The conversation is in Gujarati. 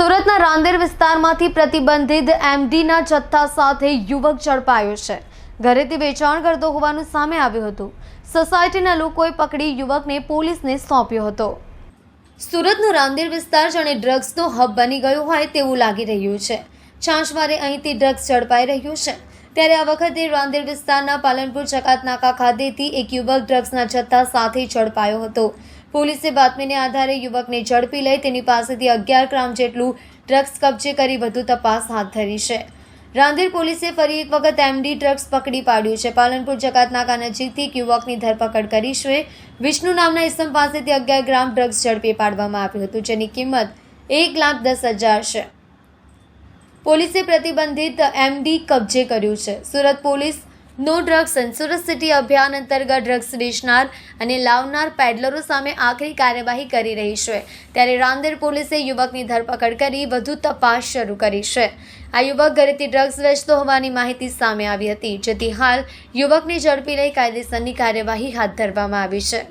સુરતના રાંદેર વિસ્તારમાંથી પ્રતિબંધિત એમડીના જથ્થા સાથે યુવક ઝડપાયો છે. ઘરેથી વેચાણ કરતો હોવાનું સામે આવ્યું હતું. સોસાયટીના લોકોએ પકડી યુવકને પોલીસને સોંપ્યો હતો. સુરતનો રાંદેર વિસ્તાર જાણે ડ્રગ્સનો હબ બની ગયો હોય તેવું લાગી રહ્યું છે. છાંશવારે અહીંથી ડ્રગ્સ ઝડપાઈ રહ્યું છે. ત્યારે આ વખતે રાંદેર વિસ્તારના પાલનપુર ચકાત નાકા ખાતેથી એક યુવક ડ્રગ્સના જથ્થા સાથે ઝડપાયો હતો. પોલીસે બાતમીને આધારે યુવકને ઝડપી લઈ તેની પાસેથી અગિયાર ગ્રામ જેટલું ડ્રગ્સ કબજે કરી વધુ તપાસ હાથ ધરી છે. રાંદેર પોલીસે ફરી એક વખત એમડી ડ્રગ્સ પકડી પાડ્યું છે. પાલનપુર જકાતનાકા નજીકથી એક યુવકની ધરપકડ કરી છે. વિષ્ણુ નામના ઇસમ પાસેથી અગિયાર ગ્રામ ડ્રગ્સ ઝડપી પાડવામાં આવ્યું હતું, જેની કિંમત એક લાખ દસ હજાર છે. પોલીસે પ્રતિબંધિત એમડી કબજે કર્યું છે. સુરત પોલીસ નો ડ્રગ્સ સુરત સિટી અભિયાન અંતર્ગત ડ્રગ્સ વેચનાર અને લાવનાર પેડલરો સામે આખરી કાર્યવાહી કરી રહી છે. ત્યારે રાંદેર પોલીસે યુવકની ધરપકડ કરી વધુ તપાસ શરૂ કરી છે. આ યુવક ઘરેથી ડ્રગ્સ વેચતો હોવાની માહિતી સામે આવી હતી, જેથી હાલ યુવકને ઝડપી લઈ કાયદેસરની કાર્યવાહી હાથ ધરવામાં આવી છે.